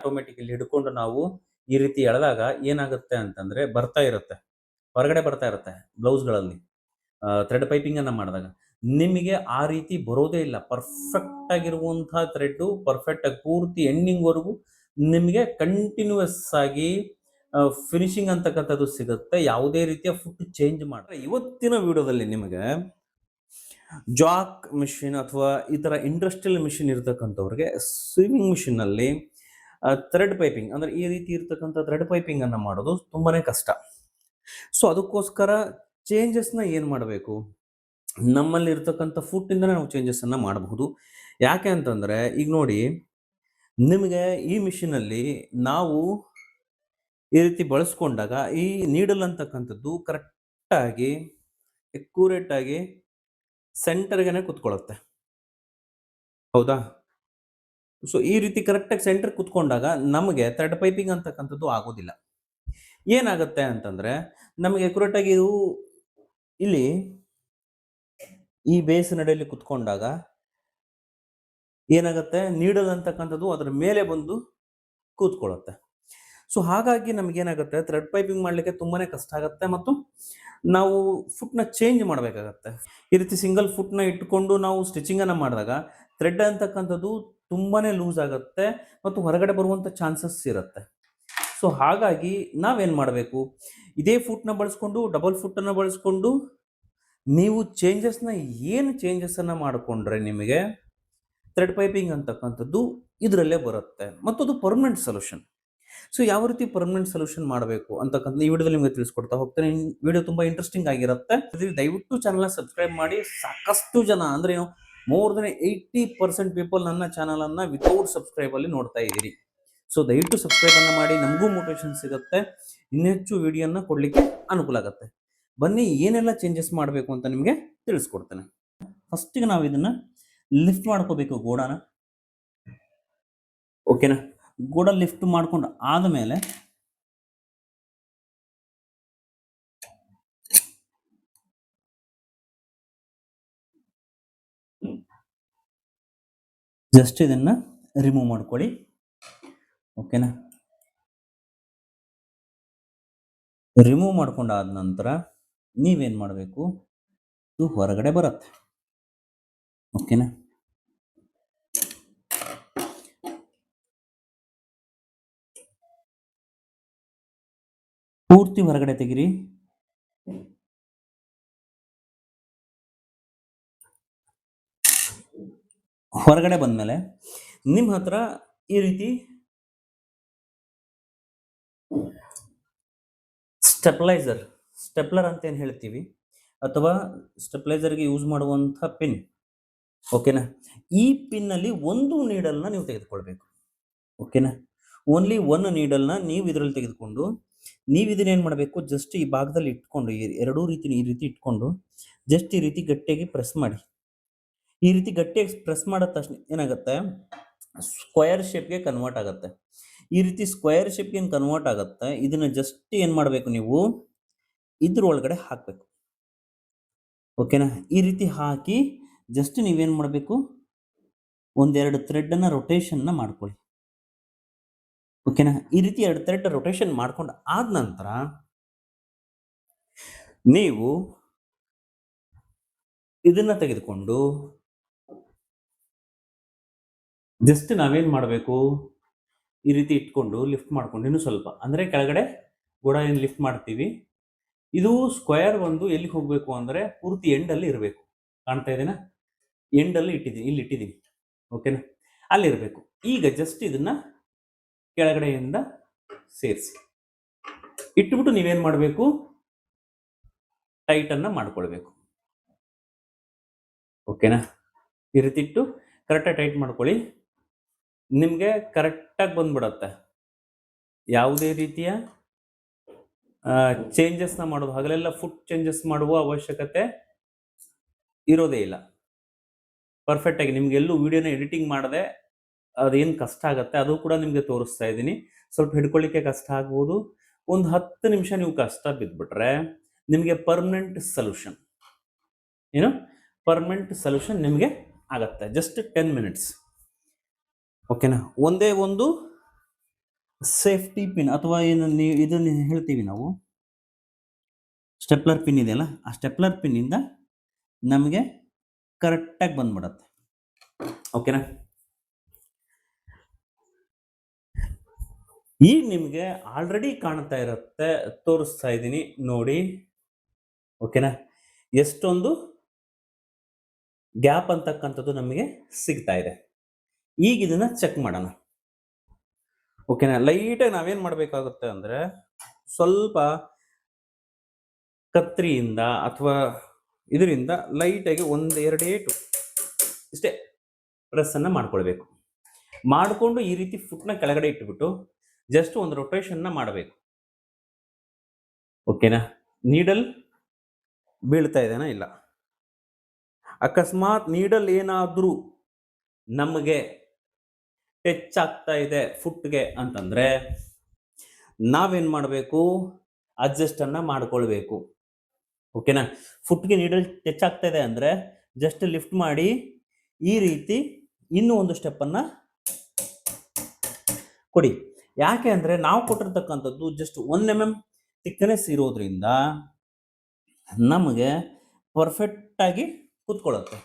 Automatically ಹಿಡ್ಕೊಂಡು ನಾವು ಈ ರೀತಿ ಎಳೆದಾಗ ಏನಾಗುತ್ತೆ ಅಂತಂದ್ರೆ ಬರ್ತಾ ಇರುತ್ತೆ. ಹೊರಗಡೆ ಬರ್ತಾ ಇರುತ್ತೆ ಬ್ಲೌಸ್ಗಳಲ್ಲಿ ಥ್ರೆಡ್ ಪೈಪಿಂಗ್ ಅನ್ನ ಮಾಡಿದಾಗ. ನಿಮಗೆ ಆ ರೀತಿ ಬರೋದೇ ಇಲ್ಲ. ಪರ್ಫೆಕ್ಟ್ ಆಗಿರುವಂತಹ ಥ್ರೆಡ್ ಪರ್ಫೆಕ್ಟ್ ಆಗಿ ಪೂರ್ತಿ ಎಂಡಿಂಗ್ ವರೆಗೂ ನಿಮಗೆ ಕಂಟಿನ್ಯೂಸ್ ಆಗಿ ಫಿನಿಶಿಂಗ್ ಅಂತಕ್ಕಂಥದ್ದು ಸಿಗುತ್ತೆ. ಯಾವುದೇ ರೀತಿಯ ಫುಡ್ ಚೇಂಜ್ ಮಾಡ್ರೆ. ಇವತ್ತಿನ ವಿಡಿಯೋದಲ್ಲಿ ನಿಮಗೆ ಜಾಕ್ ಮಿಷಿನ್ ಅಥವಾ ಈ ಥರ ಇಂಡಸ್ಟ್ರಿಯಲ್ ಮಿಷಿನ್ ಇರತಕ್ಕಂಥವ್ರಿಗೆ ಸ್ವಿಮ್ಮಿಂಗ್ ಮಿಷಿನ್ ಅಲ್ಲಿ ಥ್ರೆಡ್ ಪೈಪಿಂಗ್ ಅಂದ್ರೆ ಈ ರೀತಿ ಇರ್ತಕ್ಕಂಥ ಥ್ರೆಡ್ ಪೈಪಿಂಗ್ ಅನ್ನ ಮಾಡೋದು ತುಂಬಾನೇ ಕಷ್ಟ. ಸೊ ಅದಕ್ಕೋಸ್ಕರ ಚೇಂಜಸ್ ಏನು ಮಾಡಬೇಕು? ನಮ್ಮಲ್ಲಿ ಇರ್ತಕ್ಕಂಥ ಫುಡ್ಡಿಂದನೇ ನಾವು ಚೇಂಜಸ್ ಅನ್ನ ಮಾಡಬಹುದು. ಯಾಕೆ ಅಂತಂದ್ರೆ, ಈಗ ನೋಡಿ, ನಿಮಗೆ ಈ ಮಿಷಿನಲ್ಲಿ ನಾವು ಈ ರೀತಿ ಬಳಸ್ಕೊಂಡಾಗ ಈ ನೀಡಲ್ ಅಂತಕ್ಕಂಥದ್ದು ಕರೆಕ್ಟಾಗಿ ಆಗಿ ಸೆಂಟರ್ಗೆ ಕುತ್ಕೊಳ್ಳುತ್ತೆ ಹೌದಾ? ಸೊ ಈ ರೀತಿ ಕರೆಕ್ಟಾಗಿ ಸೆಂಟರ್ ಕುತ್ಕೊಂಡಾಗ ನಮಗೆ ಥ್ರೆಡ್ ಪೈಪಿಂಗ್ ಅಂತಕ್ಕಂಥದ್ದು ಆಗೋದಿಲ್ಲ. ಏನಾಗುತ್ತೆ ಅಂತಂದ್ರೆ, ನಮಗೆ ಅಕ್ಯುರೇಟ್ ಆಗಿ ಇದು ಇಲ್ಲಿ ಈ ಬೇಸ್ ನಡೆಯಲ್ಲಿ ಕುತ್ಕೊಂಡಾಗ ಏನಾಗುತ್ತೆ? ನೀಡಲ್ ಅಂತಕ್ಕಂಥದ್ದು ಅದರ ಮೇಲೆ ಬಂದು ಕೂತ್ಕೊಳ್ಳುತ್ತೆ. ಸೊ ಹಾಗಾಗಿ ನಮಗೇನಾಗುತ್ತೆ ಥ್ರೆಡ್ ಪೈಪಿಂಗ್ ಮಾಡಲಿಕ್ಕೆ ತುಂಬಾನೇ ಕಷ್ಟ ಆಗುತ್ತೆ ಮತ್ತು ನಾವು ಫುಟ್ನ ಚೇಂಜ್ ಮಾಡಬೇಕಾಗತ್ತೆ. ಈ ರೀತಿ ಸಿಂಗಲ್ ಫುಟ್ನ ಇಟ್ಕೊಂಡು ನಾವು ಸ್ಟಿಚಿಂಗ್ ಅನ್ನ ಮಾಡಿದಾಗ ಥ್ರೆಡ್ ಅಂತಕ್ಕಂಥದ್ದು ತುಂಬಾನೇ ಲೂಸ್ ಆಗುತ್ತೆ ಮತ್ತು ಹೊರಗಡೆ ಬರುವಂಥ ಚಾನ್ಸಸ್ ಇರುತ್ತೆ. ಸೊ ಹಾಗಾಗಿ ನಾವೇನು ಮಾಡಬೇಕು? ಇದೇ ಫುಟ್ನ ಬಳಸ್ಕೊಂಡು ಡಬಲ್ ಫುಟ್ಟನ್ನು ಬಳಸ್ಕೊಂಡು, ನೀವು ಚೇಂಜಸ್ನ ಏನು ಚೇಂಜಸ್ಸನ್ನು ಮಾಡಿಕೊಂಡ್ರೆ ನಿಮಗೆ? ಥ್ರೆಡ್ ಪೈಪಿಂಗ್ ಅಂತಕ್ಕಂಥದ್ದು ಇದರಲ್ಲೇ ಬರುತ್ತೆ. ಮತ್ತು ಅದು ಪರ್ಮನೆಂಟ್ ಸೊಲ್ಯೂಷನ್ ಸೊ ಯಾವ ರೀತಿ ಪರ್ಮನೆಂಟ್ ಸೊಲ್ಯೂಷನ್ ಮಾಡಬೇಕು ಅಂತಕ್ಕಂಥ, ಈ ವಿಡಿಯೋದಲ್ಲಿ ನಿಮಗೆ ತಿಳಿಸ್ಕೊಡ್ತಾ ಹೋಗ್ತೇನೆ. ವಿಡಿಯೋ ತುಂಬ ಇಂಟ್ರೆಸ್ಟಿಂಗ್ ಆಗಿರುತ್ತೆ. ದಯವಿಟ್ಟು ಚಾನಲ್ನ ಸಬ್ಸ್ಕ್ರೈಬ್ ಮಾಡಿ. ಸಾಕಷ್ಟು ಜನ ಅಂದರೆ ಏನು more than eighty percent people ನನ್ನ ಚಾನಲ್ ಅನ್ನ ವಿತೌಟ್ ಸಬ್ಸ್ಕ್ರೈಬ್ ಅಲ್ಲಿ ನೋಡ್ತಾ ಇದ್ದೀರಿ. ಸೊ ದಯವಿಟ್ಟು ಸಬ್ಸ್ಕ್ರೈಬ್ ಅನ್ನ ಮಾಡಿ, ನಮಗೂ ಮೋಟಿವೇಶನ್ ಸಿಗುತ್ತೆ, ಇನ್ನೆಚ್ಚು ವಿಡಿಯೋನ ಕೊಡ್ಲಿಕ್ಕೆ ಅನುಕೂಲ ಆಗುತ್ತೆ. ಬನ್ನಿ, ಏನೆಲ್ಲ ಚೇಂಜಸ್ ಮಾಡಬೇಕು ಅಂತ ನಿಮಗೆ ತಿಳಿಸ್ಕೊಡ್ತೇನೆ. ಫಸ್ಟಿಗೆ ನಾವು ಇದನ್ನ ಲಿಫ್ಟ್ ಮಾಡ್ಕೋಬೇಕು ಗೋಡಾನ. ಓಕೆನಾ ಗೋಡ ಲಿಫ್ಟ್ ಮಾಡ್ಕೊಂಡು ಆದಮೇಲೆ ಜಸ್ಟ್ ಇದನ್ನು ರಿಮೂವ್ ಮಾಡ್ಕೊಳ್ಳಿ. ಓಕೆನಾ ರಿಮೂವ್ ಮಾಡ್ಕೊಂಡಾದ ನಂತರ ನೀವೇನು ಮಾಡಬೇಕು? ಇದು ಹೊರಗಡೆ ಬರುತ್ತೆ. ಓಕೆನಾ ಪೂರ್ತಿ ಹೊರಗಡೆ ತೆಗಿರಿ. ಹೊರಗಡೆ ಬಂದ್ಮೇಲೆ ನಿಮ್ಮ ಹತ್ರ ಈ ರೀತಿ ಸ್ಟೆಪ್ಲೈಸರ್, ಸ್ಟೆಪ್ಲರ್ ಅಂತ ಏನು ಹೇಳ್ತೀವಿ? ಅಥವಾ ಸ್ಟೆಪ್ಲೈಸರ್ಗೆ ಯೂಸ್ ಮಾಡುವಂಥ ಪಿನ್. ಓಕೆನಾ ಈ ಪಿನ್ನಲ್ಲಿ ಒಂದು ನೀಡಲ್ನ ನೀವು ತೆಗೆದುಕೊಳ್ಬೇಕು. ಓಕೆನಾ ಓನ್ಲಿ ಒನ್ ನೀಡಲ್ನ ನೀವು ಇದರಲ್ಲಿ ತೆಗೆದುಕೊಂಡು, ನೀವು ಇದನ್ನ ಏನು ಮಾಡಬೇಕು? ಜಸ್ಟ್ ಈ ಭಾಗದಲ್ಲಿ ಇಟ್ಕೊಂಡು ಎರಡೂ ರೀತಿ ಈ ರೀತಿ ಇಟ್ಕೊಂಡು ಜಸ್ಟ್ ಈ ರೀತಿ ಗಟ್ಟಿಯಾಗಿ ಪ್ರೆಸ್ ಮಾಡಿ. ಈ ರೀತಿ ಗಟ್ಟಿಯಾಗಿ ಪ್ರೆಸ್ ಮಾಡಿದ ತಕ್ಷಣ ಏನಾಗುತ್ತೆ? ಸ್ಕ್ವಯರ್ ಶೇಪ್ಗೆ ಕನ್ವರ್ಟ್ ಆಗುತ್ತೆ. ಈ ರೀತಿ ಸ್ಕ್ವಯರ್ ಶೇಪ್ಗೆ ಏನು ಕನ್ವರ್ಟ್ ಆಗುತ್ತೆ. ಇದನ್ನ ಜಸ್ಟ್ ಏನು ಮಾಡಬೇಕು ನೀವು? ಇದ್ರ ಒಳಗಡೆ ಹಾಕಬೇಕು ಓಕೆನಾ ಈ ರೀತಿ ಹಾಕಿ ಜಸ್ಟ್ ನೀವೇನು ಮಾಡಬೇಕು? ಒಂದೆರಡು ಥ್ರೆಡ್ಡನ್ನು ರೊಟೇಷನ್ನ ಮಾಡ್ಕೊಳ್ಳಿ. ಓಕೆನಾ ಈ ರೀತಿ ಎರಡು ಥ್ರೆಡ್ ರೊಟೇಷನ್ ಮಾಡ್ಕೊಂಡು ಆದ ನಂತರ ನೀವು ಇದನ್ನು ತೆಗೆದುಕೊಂಡು ಜಸ್ಟ್ ನಾವೇನು ಮಾಡಬೇಕು? ಈ ರೀತಿ ಇಟ್ಕೊಂಡು ಲಿಫ್ಟ್ ಮಾಡ್ಕೊಂಡು ಇನ್ನೂ ಸ್ವಲ್ಪ. ಅಂದ್ರೆ ಕೆಳಗಡೆ ಗೋಡ ಲಿಫ್ಟ್ ಮಾಡ್ತೀವಿ. ಇದು ಸ್ಕ್ವೇರ್ ಒಂದು ಎಲ್ಲಿಗೆ ಹೋಗಬೇಕು ಅಂದ್ರೆ ಪೂರ್ತಿ ಎಂಡಲ್ಲಿ ಇರಬೇಕು. ಕಾಣ್ತಾ ಇದೆನಾ? ಎಂಡಲ್ಲಿ ಇಟ್ಟಿದ್ದೀನಿ ಇಲ್ಲಿ ಇಟ್ಟಿದ್ದೀನಿ ಓಕೆನಾ ಅಲ್ಲಿರಬೇಕು ಈಗ ಜಸ್ಟ್ ಇದನ್ನ ಕೆಳಗಡೆಯಿಂದ ಸೇರಿಸಿ. ಇಟ್ಬಿಟ್ಟು ನೀವೇನು ಮಾಡಬೇಕು? ಟೈಟನ್ನು ಮಾಡ್ಕೊಳ್ಬೇಕು. ಓಕೆನಾ ಈ ರೀತಿ ಇಟ್ಟು ಕರೆಕ್ಟಾಗಿ ಟೈಟ್ ಮಾಡ್ಕೊಳ್ಳಿ. ನಿಮಗೆ ಕರೆಕ್ಟಾಗಿ ಬಂದ್ಬಿಡತ್ತೆ. ಯಾವುದೇ ರೀತಿಯ ಚೇಂಜಸ್ನ ಮಾಡೋದು, ಹಗಲೆಲ್ಲ ಫುಡ್ ಚೇಂಜಸ್ ಮಾಡುವ ಅವಶ್ಯಕತೆ ಇರೋದೇ ಇಲ್ಲ. ಪರ್ಫೆಕ್ಟಾಗಿ ನಿಮ್ಗೆ ಎಲ್ಲೂ ವಿಡಿಯೋನ ಎಡಿಟಿಂಗ್ ಮಾಡದೆ ಅದೇನು ಕಷ್ಟ ಆಗುತ್ತೆ, ಅದು ಕೂಡ ನಿಮಗೆ ತೋರಿಸ್ತಾ ಇದ್ದೀನಿ. ಸ್ವಲ್ಪ ಹಿಡ್ಕೊಳ್ಳಿಕ್ಕೆ ಕಷ್ಟ ಆಗ್ಬೋದು. ಒಂದು ಹತ್ತು ನಿಮಿಷ ನೀವು ಕಷ್ಟ ಬಿದ್ದುಬಿಟ್ರೆ ನಿಮಗೆ ಪರ್ಮನೆಂಟ್ ಸೊಲ್ಯೂಷನ್ ಏನು? ಪರ್ಮನೆಂಟ್ ಸೊಲ್ಯೂಷನ್ ನಿಮಗೆ ಆಗತ್ತೆ. ಜಸ್ಟ್ ಟೆನ್ ಮಿನಿಟ್ಸ್ ಓಕೆನಾ ಒಂದೇ ಒಂದು ಸೇಫ್ಟಿ ಪಿನ್ ಅಥವಾ ಏನು ನೀವು ಇದನ್ನು ಹೇಳ್ತೀವಿ ನಾವು. ಸ್ಟೆಪ್ಲರ್ ಪಿನ್ ಇದೆಯಲ್ಲ, ಆ ಸ್ಟೆಪ್ಲರ್ ಪಿನ್ನಿಂದ ನಮಗೆ ಕರೆಕ್ಟಾಗಿ ಬಂದ್ಬಿಡತ್ತೆ. ಓಕೆನಾ ಈಗ ನಿಮಗೆ ಆಲ್ರೆಡಿ ಕಾಣ್ತಾ ಇರುತ್ತೆ, ತೋರಿಸ್ತಾ ಇದ್ದೀನಿ ನೋಡಿ. ಓಕೆನಾ ಎಷ್ಟೊಂದು ಗ್ಯಾಪ್ ಅಂತಕ್ಕಂಥದ್ದು ನಮಗೆ ಸಿಗ್ತಾ ಇದೆ. ಈಗ ಇದನ್ನ ಚೆಕ್ ಮಾಡೋಣ. ಓಕೆನಾ ಲೈಟಾಗಿ ನಾವೇನು ಮಾಡಬೇಕಾಗುತ್ತೆ ಅಂದರೆ ಸ್ವಲ್ಪ ಕತ್ರಿಯಿಂದ ಅಥವಾ ಇದರಿಂದ ಲೈಟಾಗಿ ಒಂದು ಎರಡು ಏಟು ಇಷ್ಟೇ ಪ್ರೆಸ್ಸನ್ನು ಮಾಡ್ಕೊಳ್ಬೇಕು. ಮಾಡಿಕೊಂಡು ಈ ರೀತಿ ಫುಟ್ನ ಕೆಳಗಡೆ ಇಟ್ಬಿಟ್ಟು ಜಸ್ಟ್ ಒಂದು ರೊಟೇಷನ್ನ ಮಾಡಬೇಕು. ಓಕೆನಾ ನೀಡಲ್ ಬೀಳ್ತಾ ಇದೆನಾ? ಇಲ್ಲ. ಅಕಸ್ಮಾತ್ ನೀಡಲ್ ಏನಾದರೂ ನಮಗೆ ಟಚ್ ಆಗ್ತಾ ಇದೆ ಫುಟ್ಗೆ ಅಂತಂದ್ರೆ ನಾವೇನ್ ಮಾಡಬೇಕು? ಅಡ್ಜಸ್ಟ್ ಅನ್ನ ಮಾಡ್ಕೊಳ್ಬೇಕು. ಓಕೆನಾ? ಫುಟ್ಗೆ ನೀಡಲ್ ಟಚ್ ಆಗ್ತಾ ಇದೆ ಅಂದ್ರೆ ಜಸ್ಟ್ ಲಿಫ್ಟ್ ಮಾಡಿ ಈ ರೀತಿ ಇನ್ನೂ ಒಂದು ಸ್ಟೆಪ್ ಅನ್ನ ಕೊಡಿ. ಯಾಕೆ ಅಂದ್ರೆ ನಾವು ಕೊಟ್ಟಿರ್ತಕ್ಕಂಥದ್ದು just one M M thickness ಇರೋದ್ರಿಂದ ನಮಗೆ ಪರ್ಫೆಕ್ಟ್ ಆಗಿ ಕೂತ್ಕೊಳ್ಳುತ್ತೆ.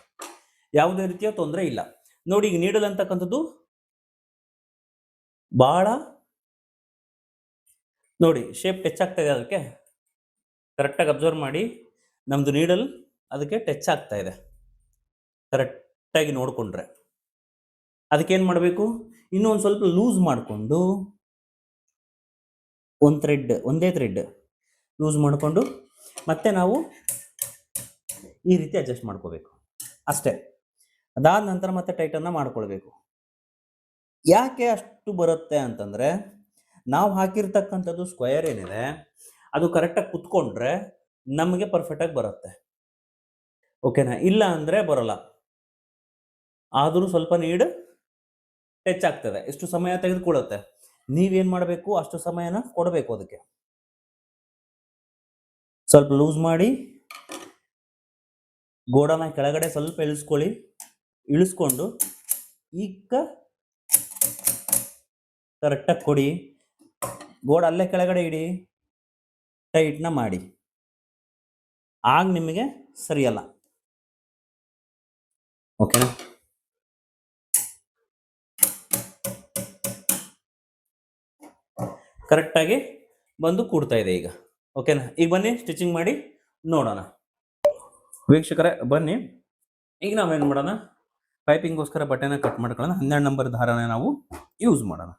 ಯಾವುದೇ ರೀತಿಯ ತೊಂದರೆ ಇಲ್ಲ. ನೋಡಿ ಈಗ ನೀಡಲ್ ಅಂತಕ್ಕಂಥದ್ದು ಬಹಳ ನೋಡಿ ಶೇಪ್ ಟಚ್ ಆಗ್ತಾ ಇದೆ ಅದಕ್ಕೆ ಕರೆಕ್ಟಾಗಿ ಅಬ್ಸರ್ವ್ ಮಾಡಿ. ನಮ್ಮದು ನೀಡಲ್ ಅದಕ್ಕೆ ಟಚ್ ಆಗ್ತಾ ಇದೆ. ಕರೆಕ್ಟಾಗಿ ನೋಡಿಕೊಂಡ್ರೆ. ಅದಕ್ಕೇನು ಮಾಡಬೇಕು? ಇನ್ನೂ ಒಂದು ಸ್ವಲ್ಪ ಲೂಸ್ ಮಾಡಿಕೊಂಡು ಒಂದು ಥ್ರೆಡ್ ಒಂದೇ ಥ್ರೆಡ್ ಲೂಸ್ ಮಾಡಿಕೊಂಡು ಮತ್ತೆ ನಾವು ಈ ರೀತಿ ಅಡ್ಜಸ್ಟ್ ಮಾಡ್ಕೋಬೇಕು. ಅಷ್ಟೇ. ಅದಾದ ನಂತರ ಮತ್ತೆ ಟೈಟನ್ನು ಮಾಡ್ಕೊಳ್ಬೇಕು. ಯಾಕೆ ಅಷ್ಟು ಬರುತ್ತೆ ಅಂತಂದರೆ ನಾವು ಹಾಕಿರ್ತಕ್ಕಂಥದ್ದು ಸ್ಕ್ವಯರ್ ಏನಿದೆ, ಅದು ಕರೆಕ್ಟಾಗಿ ಕುತ್ಕೊಂಡ್ರೆ ನಮಗೆ ಪರ್ಫೆಕ್ಟಾಗಿ ಬರುತ್ತೆ. ಓಕೆನಾ ಇಲ್ಲ ಅಂದರೆ ಬರೋಲ್ಲ. ಆದರೂ ಸ್ವಲ್ಪ ನೀಡ್ ಟಚ್ ಆಗ್ತದೆ ಎಷ್ಟು ಸಮಯ ತೆಗೆದುಕೊಳ್ಳುತ್ತೆ? ನೀವೇನು ಮಾಡಬೇಕು? ಅಷ್ಟು ಸಮಯನ ಕೊಡಬೇಕು ಅದಕ್ಕೆ. ಸ್ವಲ್ಪ ಲೂಸ್ ಮಾಡಿ, ಗೋಡನ ಕೆಳಗಡೆ ಸ್ವಲ್ಪ ಇಳಿಸ್ಕೊಳ್ಳಿ. ಇಳಿಸ್ಕೊಂಡು, ಈಗ ಕರೆಕ್ಟಾಗಿ ಕೊಡಿ. ಬೋರ್ಡ್ ಅಲ್ಲೇ ಕೆಳಗಡೆ ಇಡಿ. ಟೈಟ್ನ ಮಾಡಿ. ಆಗ ನಿಮಗೆ ಸರಿಯಲ್ಲ ಓಕೆನಾ ಕರೆಕ್ಟಾಗಿ ಬಂದು ಕೂಡ್ತಾ ಇದೆ ಈಗ. ಓಕೆನಾ ಈಗ ಬನ್ನಿ, ಸ್ಟಿಚಿಂಗ್ ಮಾಡಿ ನೋಡೋಣ. ವೀಕ್ಷಕರೇ, ಬನ್ನಿ. ಈಗ ನಾವೇನು ಮಾಡೋಣ? ಪೈಪಿಂಗ್ಗೋಸ್ಕರ ಬಟ್ಟೆನ ಕಟ್ ಮಾಡ್ಕೊಳ್ಳೋಣ. ಹನ್ನೆರಡು ನಂಬರ್ ದಾರನ ನಾವು ಯೂಸ್ ಮಾಡೋಣ.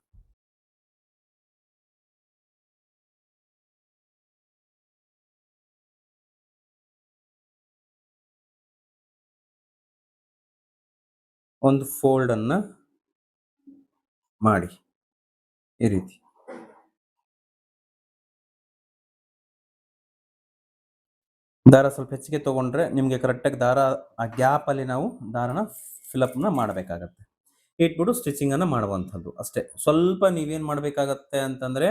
ಒಂದು ಫೋಲ್ಡನ್ನು ಮಾಡಿ. ಈ ರೀತಿ. ದಾರ ಸ್ವಲ್ಪ ಹೆಚ್ಚಿಗೆ ತಗೊಂಡ್ರೆ ನಿಮಗೆ ಕರೆಕ್ಟಾಗಿ ದಾರ, ಆ ಗ್ಯಾಪಲ್ಲಿ ನಾವು ದಾರನ ಫಿಲಪ್ನ ಮಾಡಬೇಕಾಗತ್ತೆ. ಇಟ್ಬಿಟ್ಟು ಸ್ಟಿಚಿಂಗನ್ನು ಮಾಡುವಂಥದ್ದು ಅಷ್ಟೇ. ಸ್ವಲ್ಪ ನೀವೇನು ಮಾಡಬೇಕಾಗತ್ತೆ ಅಂತಂದರೆ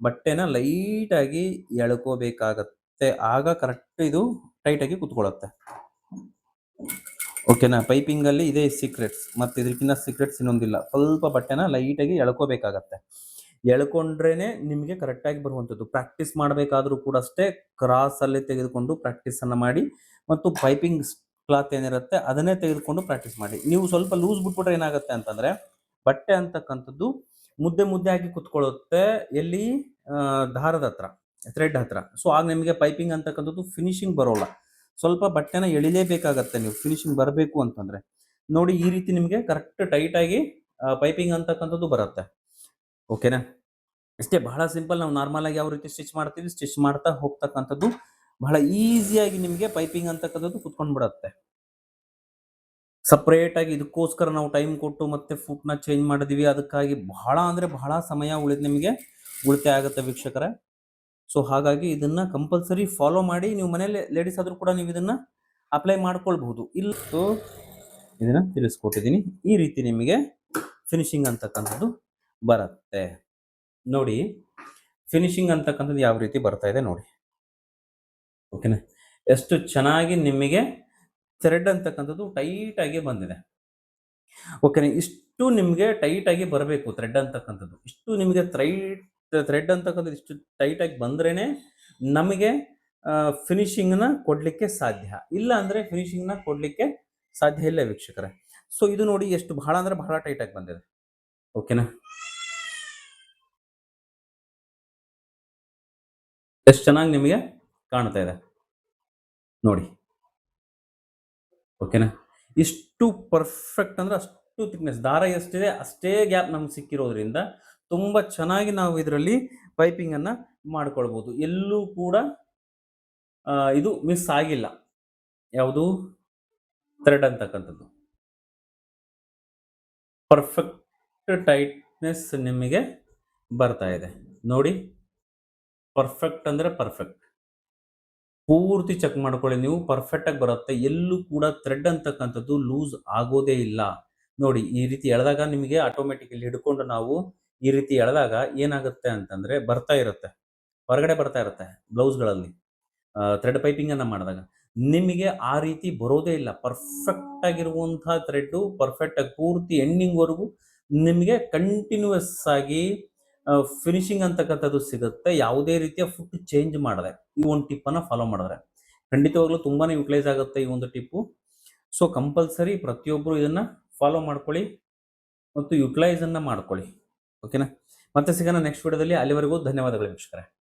ಬಟ್ಟೆನ ಲೈಟಾಗಿ ಎಳ್ಕೋಬೇಕಾಗತ್ತೆ. ಆಗ ಕರೆಕ್ಟ್ ಇದು ಟೈಟಾಗಿ ಕುತ್ಕೊಳ್ಳುತ್ತೆ. ಓಕೆನಾ? ಪೈಪಿಂಗಲ್ಲಿ ಇದೇ ಸೀಕ್ರೆಟ್ಸ್ ಮತ್ತು ಇದಕ್ಕಿಂತ ಸೀಕ್ರೆಟ್ಸ್ ಇನ್ನೊಂದಿಲ್ಲ. ಸ್ವಲ್ಪ ಬಟ್ಟೆನ ಲೈಟಾಗಿ ಎಳ್ಕೋಬೇಕಾಗತ್ತೆ. ಎಳ್ಕೊಂಡ್ರೇ ನಿಮಗೆ ಕರೆಕ್ಟಾಗಿ ಬರುವಂಥದ್ದು. ಪ್ರಾಕ್ಟೀಸ್ ಮಾಡಬೇಕಾದ್ರೂ ಕೂಡ ಅಷ್ಟೇ ಕ್ರಾಸಲ್ಲಿ ತೆಗೆದುಕೊಂಡು ಪ್ರಾಕ್ಟೀಸನ್ನು ಮಾಡಿ ಮತ್ತು ಪೈಪಿಂಗ್ ಕ್ಲಾತ್ ಏನಿರುತ್ತೆ ಅದನ್ನೇ ತೆಗೆದುಕೊಂಡು ಪ್ರಾಕ್ಟೀಸ್ ಮಾಡಿ. ನೀವು ಸ್ವಲ್ಪ ಲೂಸ್ ಬಿಟ್ಬಿಟ್ರೆ ಏನಾಗುತ್ತೆ ಅಂತಂದರೆ ಬಟ್ಟೆ ಅಂತಕ್ಕಂಥದ್ದು ಮುದ್ದೆ ಮುದ್ದೆ ಆಗಿ ಕುತ್ಕೊಳ್ಳುತ್ತೆ. ಎಲ್ಲಿ? ದಾರದ ಹತ್ರ ಥ್ರೆಡ್ ಹತ್ರ. ಸೊ ಆಗ ನಿಮಗೆ ಪೈಪಿಂಗ್ ಅಂತಕ್ಕಂಥದ್ದು ಫಿನಿಶಿಂಗ್ ಬರೋಲ್ಲ. ಸ್ವಲ್ಪ ಬಟ್ಟೆನ ಎಳಿಲೇಬೇಕಾಗತ್ತೆ ನೀವು ಫಿನಿಶಿಂಗ್ ಬರಬೇಕು ಅಂತಂದ್ರೆ. ನೋಡಿ, ಈ ರೀತಿ ನಿಮಗೆ ಕರೆಕ್ಟ್ ಟೈಟಾಗಿ ಪೈಪಿಂಗ್ ಅಂತಕ್ಕಂಥದ್ದು ಬರುತ್ತೆ. ಓಕೆನಾ ಇಷ್ಟೇ, ಬಹಳ ಸಿಂಪಲ್ ನಾವು ನಾರ್ಮಲ್ ಆಗಿ ಯಾವ ರೀತಿ ಸ್ಟಿಚ್ ಮಾಡ್ತೀವಿ ಸ್ಟಿಚ್ ಮಾಡ್ತಾ ಹೋಗ್ತಕ್ಕಂಥದ್ದು ಬಹಳ ಈಸಿಯಾಗಿ ನಿಮಗೆ ಪೈಪಿಂಗ್ ಅಂತಕ್ಕಂಥದ್ದು ಕುತ್ಕೊಂಡು ಬಿಡುತ್ತೆ. ಸಪ್ರೇಟ್ ಆಗಿ ಇದಕ್ಕೋಸ್ಕರ ನಾವು ಟೈಮ್ ಕೊಟ್ಟು ಮತ್ತೆ ಫುಟ್ನ ಚೇಂಜ್ ಮಾಡಿದೀವಿ, ಅದಕ್ಕಾಗಿ ಬಹಳ ಅಂದ್ರೆ ಬಹಳ ಸಮಯ ಉಳಿದ ನಿಮಗೆ ಉಳಿತಾಯ ಆಗುತ್ತೆ ವೀಕ್ಷಕರೇ. ಸೊ ಹಾಗಾಗಿ ಇದನ್ನ ಕಂಪಲ್ಸರಿ ಫಾಲೋ ಮಾಡಿ ನೀವು ಮನೇಲಿ ಲೇಡೀಸ್ ಆದರೂ ಕೂಡ ನೀವು ಇದನ್ನ ಅಪ್ಲೈ ಮಾಡ್ಕೊಳ್ಬಹುದು. ಇಲ್ಲ ಸೊ ಇದನ್ನ ತಿಳಿಸ್ಕೊಟ್ಟಿದ್ದೀನಿ ಈ ರೀತಿ ನಿಮಗೆ ಫಿನಿಶಿಂಗ್ ಅಂತಕ್ಕಂಥದ್ದು ಬರುತ್ತೆ. ನೋಡಿ ಫಿನಿಶಿಂಗ್ ಅಂತಕ್ಕಂಥದ್ದು ಯಾವ ರೀತಿ ಬರ್ತಾ ಇದೆ ನೋಡಿ. ಓಕೆನಾ ಎಷ್ಟು ಚೆನ್ನಾಗಿ ನಿಮಗೆ ಥ್ರೆಡ್ ಅಂತಕ್ಕಂಥದ್ದು ಟೈಟ್ ಆಗಿ ಬಂದಿದೆ. ಓಕೆನಾ ಇಷ್ಟು ನಿಮಗೆ ಟೈಟ್ ಆಗಿ ಬರಬೇಕು ಥ್ರೆಡ್ ಅಂತಕ್ಕಂಥದ್ದು. ಇಷ್ಟು ನಿಮಗೆ ಥ್ರೈಟ್ ಥ್ರೆಡ್ ಅಂತಕ್ಕಂಥದ್ದು ಇಷ್ಟು ಟೈಟಾಗಿ ಬಂದ್ರೇ ನಮಗೆ ಫಿನಿಶಿಂಗ್ನ ಕೊಡಲಿಕ್ಕೆ ಸಾಧ್ಯ. ಇಲ್ಲ ಅಂದರೆ ಫಿನಿಶಿಂಗ್ನ ಕೊಡಲಿಕ್ಕೆ ಸಾಧ್ಯ ಇಲ್ಲ ವೀಕ್ಷಕರೇ. ಸೊ ಇದು ನೋಡಿ ಎಷ್ಟು ಬಹಳ ಅಂದರೆ ಬಹಳ ಟೈಟಾಗಿ ಬಂದಿದೆ. ಓಕೆನಾ ಎಷ್ಟು ಚೆನ್ನಾಗಿ ನಿಮಗೆ ಕಾಣ್ತಾ ಇದೆ? ನೋಡಿ. ಓಕೆನಾ ಇಷ್ಟು ಪರ್ಫೆಕ್ಟ್ ಅಂದ್ರೆ ಅಷ್ಟು ಥಿಕ್ನೆಸ್ ದಾರ ಎಷ್ಟಿದೆ ಅಷ್ಟೇ ಗ್ಯಾಪ್ ನಮ್ಗೆ ಸಿಕ್ಕಿರೋದ್ರಿಂದ ತುಂಬ ಚೆನ್ನಾಗಿ ನಾವು ಇದರಲ್ಲಿ ಪೈಪಿಂಗನ್ನು ಮಾಡ್ಕೊಳ್ಬೋದು. ಎಲ್ಲೂ ಕೂಡ ಇದು ಮಿಸ್ ಆಗಿಲ್ಲ. ಯಾವುದು? ಥ್ರೆಡ್ ಅಂತಕ್ಕಂಥದ್ದು. ಪರ್ಫೆಕ್ಟ್ ಟೈಟ್ನೆಸ್ ನಿಮಗೆ ಬರ್ತಾ ಇದೆ. ನೋಡಿ ಪರ್ಫೆಕ್ಟ್ ಅಂದರೆ ಪರ್ಫೆಕ್ಟ್ ಪೂರ್ತಿ ಚೆಕ್ ಮಾಡ್ಕೊಳ್ಳಿ, ನೀವು ಪರ್ಫೆಕ್ಟ್ ಆಗಿ ಬರುತ್ತೆ. ಎಲ್ಲೂ ಕೂಡ ಥ್ರೆಡ್ ಅಂತಕ್ಕಂಥದ್ದು ಲೂಸ್ ಆಗೋದೇ ಇಲ್ಲ. ನೋಡಿ, ಈ ರೀತಿ ಎಳೆದಾಗ ನಿಮಗೆ ಆಟೋಮೆಟಿಕಲಿ ಹಿಡ್ಕೊಂಡು ನಾವು ಈ ರೀತಿ ಎಳೆದಾಗ ಏನಾಗುತ್ತೆ ಅಂತಂದರೆ ಬರ್ತಾ ಇರುತ್ತೆ. ಹೊರಗಡೆ ಬರ್ತಾ ಇರುತ್ತೆ ಬ್ಲೌಸ್ಗಳಲ್ಲಿ. ಥ್ರೆಡ್ ಪೈಪಿಂಗನ್ನು ಮಾಡಿದಾಗ. ನಿಮಗೆ ಆ ರೀತಿ ಬರೋದೇ ಇಲ್ಲ. ಪರ್ಫೆಕ್ಟ್ ಆಗಿರುವಂತಹ ಥ್ರೆಡ್ಡು ಪರ್ಫೆಕ್ಟ್ ಆಗಿ ಪೂರ್ತಿ ಎಂಡಿಂಗ್ವರೆಗೂ ನಿಮಗೆ ಕಂಟಿನ್ಯೂಸ್ ಆಗಿ ಫಿನಿಶಿಂಗ್ ಅಂತಕ್ಕಂಥದ್ದು ಸಿಗುತ್ತೆ. ಯಾವುದೇ ರೀತಿಯ ಫುಡ್ ಚೇಂಜ್ ಮಾಡಿದೆ. ಈ ಒಂದು ಟಿಪ್ಪನ್ನು ಫಾಲೋ ಮಾಡಿದ್ರೆ. ಖಂಡಿತವಾಗ್ಲೂ ತುಂಬಾ ಯುಟಿಲೈಸ್ ಆಗುತ್ತೆ ಈ ಒಂದು ಟಿಪ್ಪು ಸೊ ಕಂಪಲ್ಸರಿ ಪ್ರತಿಯೊಬ್ಬರು ಇದನ್ನು ಫಾಲೋ ಮಾಡ್ಕೊಳ್ಳಿ ಮತ್ತು ಯುಟಿಲೈಸನ್ನು ಮಾಡ್ಕೊಳ್ಳಿ. ಓಕೆನಾ? ಮತ್ತೆ ಸಿಗೋಣ ನೆಕ್ಸ್ಟ್ ವಿಡಿಯೋದಲ್ಲಿ ಅಲ್ಲಿವರೆಗೂ ಧನ್ಯವಾದಗಳು ವೀಕ್ಷಕರೇ.